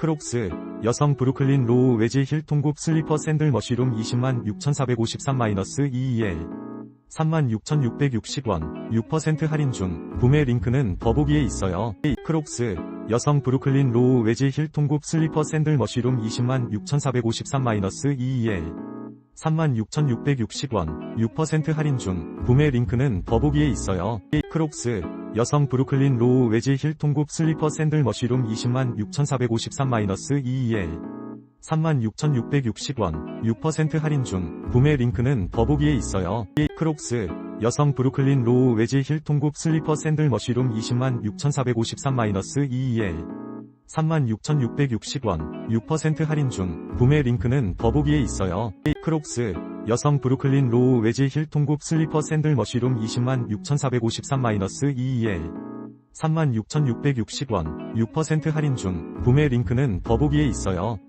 크록스 여성 브루클린 로우 웨지 힐 통굽 슬리퍼 샌들 머쉬룸 20만 6,453-2EL 36,660원 6% 할인 중 구매 링크는 더보기에 있어요. 크록스 여성 브루클린 로우 웨지 힐 통굽 슬리퍼 샌들 머쉬룸 20만 6,453-2EL 36,660원 6% 할인 중 구매 링크는 더보기에 있어요. 크록스 여성 브루클린 로우 웨지 힐 통굽 슬리퍼 샌들 머쉬룸 20만 6,453-2EL 36,660원. 6% 할인 중 구매 링크는 더보기에 있어요. 크록스. 여성 브루클린 로우 웨지 힐 통굽 슬리퍼 샌들 머쉬룸 20만 6,453-2EL 36,660원. 6% 할인 중 구매 링크는 더보기에 있어요. 크록스 여성 브루클린 로우 웨지 힐 통굽 슬리퍼 샌들 머쉬룸 20만 6,453-2EL 36,660원 6% 할인 중 구매 링크는 더보기에 있어요.